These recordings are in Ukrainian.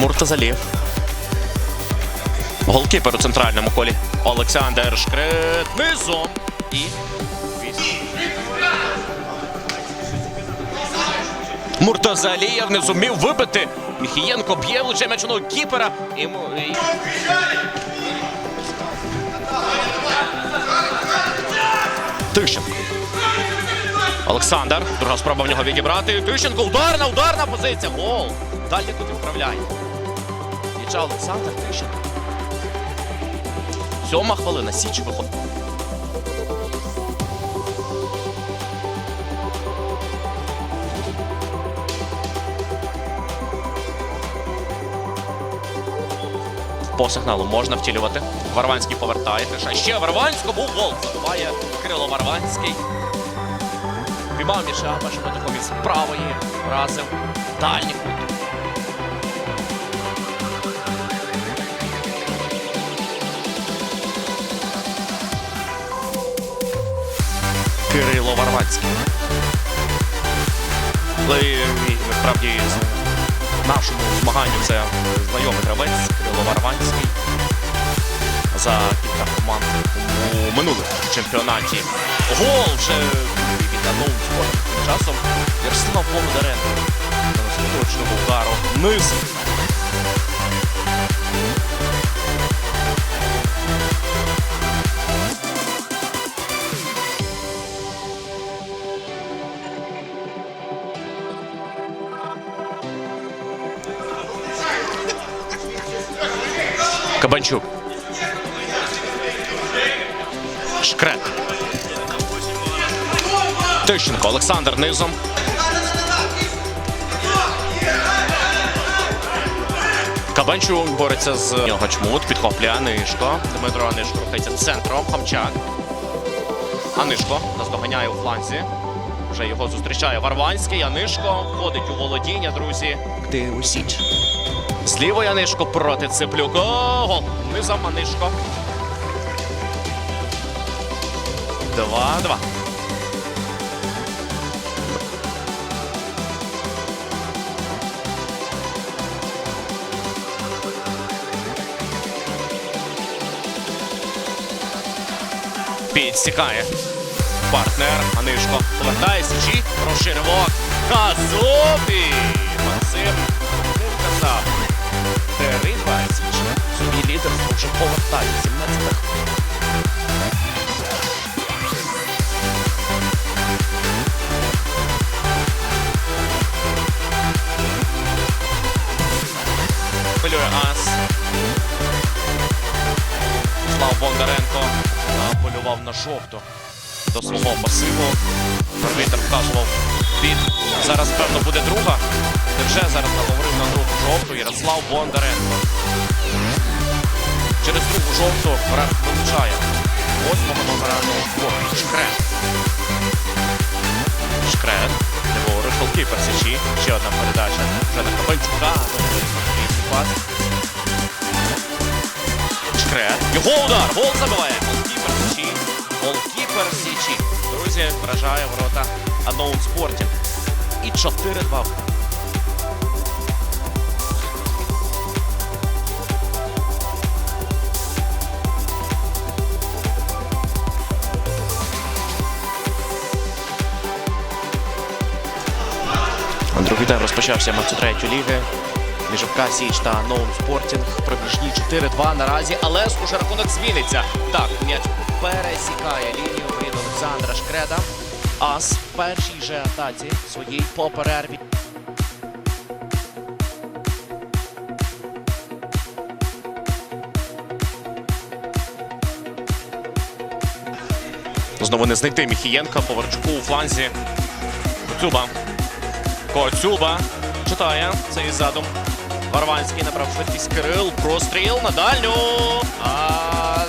Муртазалів. Голкіпер у центральному колі. Олександр Шкрет низом. І. Муртазалієв не зумів вибити. Міхієнко б'є влучає м'яч у ногу кіпера. І... Тищенко. Олександр. Друга спроба в нього відібрати. Тищенко. Ударна, ударна позиція. Гол. Далі тут відправляє. М'яча Олександр Тищенко. Сьома хвилина. Січ виходить. По сигналу можна втілювати. Варванський повертає. Тиша ще Варванському гол забиває Кирило Варванський. Піймав м'яча, бачимо такому із правої. Вразив. Дальній кут. Кирило Варванський. Але насправді нашому змаганню це знайомий гравець Кирило Варванський. За кілька команд у минулих чемпіонаті. Гол вже від Аноун тим часом. Ярослав Бондаренко точного удару. Низ. Кабанчук. Шкрет. Тищенко. Олександр низом. Кабанчук бореться з нього чмут. Підхоплює Нишко. Дмитро Анишко рухається центром. Хамчак. Анишко наздоганяє у фланзі. Вже його зустрічає Варванський. Анишко входить у володіння, друзі. Ти у січ. З лівої Анишко проти Циплюка. Гол. Низом Анишко. 2-2. Підсікає. Партнер Анишко повертає січі, розширював. Казові! Повертає. 17 хвилина. Хвилює ас. Слав Бондаренко полював на жовту до свого пасиву. Арбітр вказував під. Зараз, певно, буде друга. Вже зараз наговорив на другу жовту Ярослав Бондаренко. Жовту враг вилучає. Восьмого номера ну, Шкрет. Шкрет. Ліворуч, голкіпер Січі. Ще одна передача. Вже на Кабанчука. Пас. Шкрет. Його удар! Гол забиває! Голкіпер Січі. Голкіпер Січі. Друзі, вражає ворота Unknown Sporting. І 4-2. Другий тайм розпочався матчу третьої ліги. Між ФК Січ та Ноун Спортінг пробіжні 4-2 наразі, але уже рахунок зміниться. Так, м'яч пересікає лінію від Олександра Шкреда. Ас в першій же атаці своїй по перерві. Знову не знайти Міхієнка, Поварчуку у фланзі. Коцюба. Коцюба читає цей задум. Варванський набрав швидкість Кирил. Простріл на дальню. А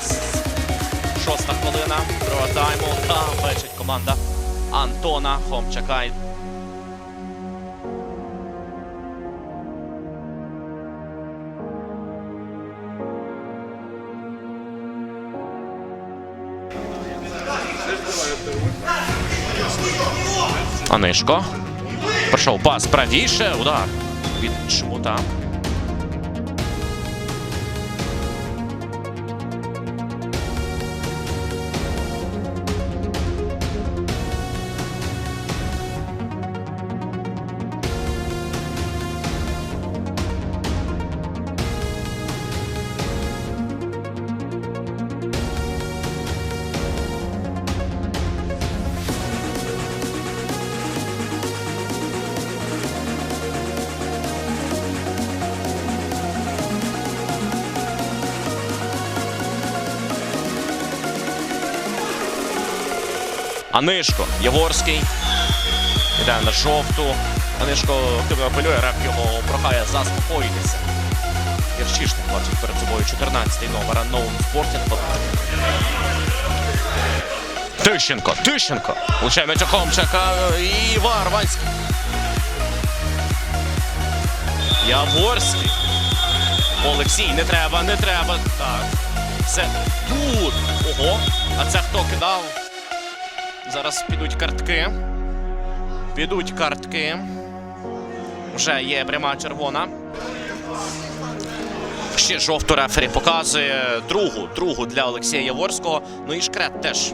шоста хвилина. Другого тайму. Там бачить команда Антона Хомчака. Анишко. Пройшов пас правіше. Удар від Чмута. Анишко, Єворський. Іде на жовту. Анишко активно апелює, реп його прохає заспокоїтися. Ярчишник бачить перед собою 14-й номер Unknown Sporting. Тищенко, Тищенко. Влучає м'яча Хомчака і Варванський. Яворський. Олексій, не треба, не треба. Так. Це тут. Ого. А це хто кидав? Зараз підуть картки. Підуть картки. Вже є пряма червона. Ще жовту рефері показує другу, другу для Олексія Яворського. Ну і шкрет теж.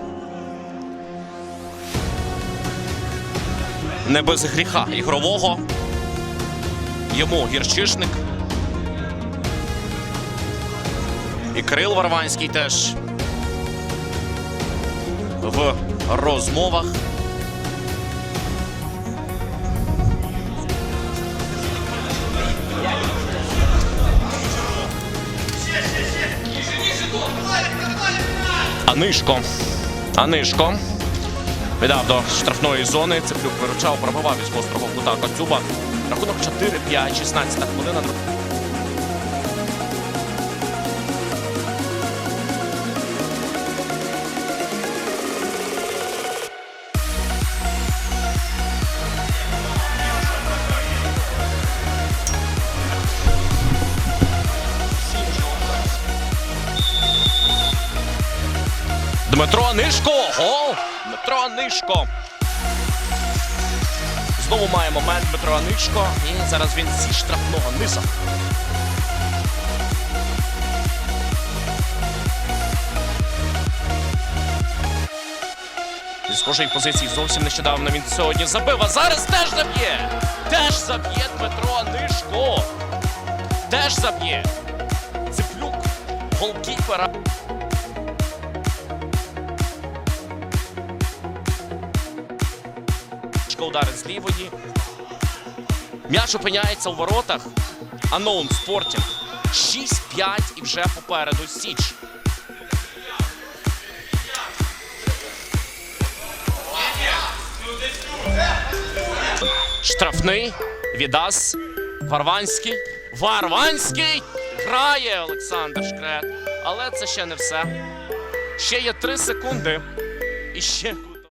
Не без гріха ігрового. Йому гірчишник. І Кирил Варванський теж в розмовах. Анишко. Анишко. Віддав до штрафної зони. Цеплюк виручав, пробивав із гострого кута Коцюба. Рахунок 4-5, 16 хвилина. Дмитро Нишко! Гол! Дмитро Нишко! Знову має момент Дмитро Нишко. І зараз він зі штрафного ниса. Зі схожої позиції зовсім нещодавно він сьогодні забив, а зараз теж заб'є! Теж заб'є Дмитро Нишко! Теж заб'є! Цеплюк голкіпера. Шко ударить з лівої. М'яч опиняється у воротах. Unknown Sporting. 6-5 і вже попереду Січ. Штрафний. Відас. Варванський. Варванський! Грає Олександр Шкрет. Але це ще не все. Ще є 3 секунди. І ще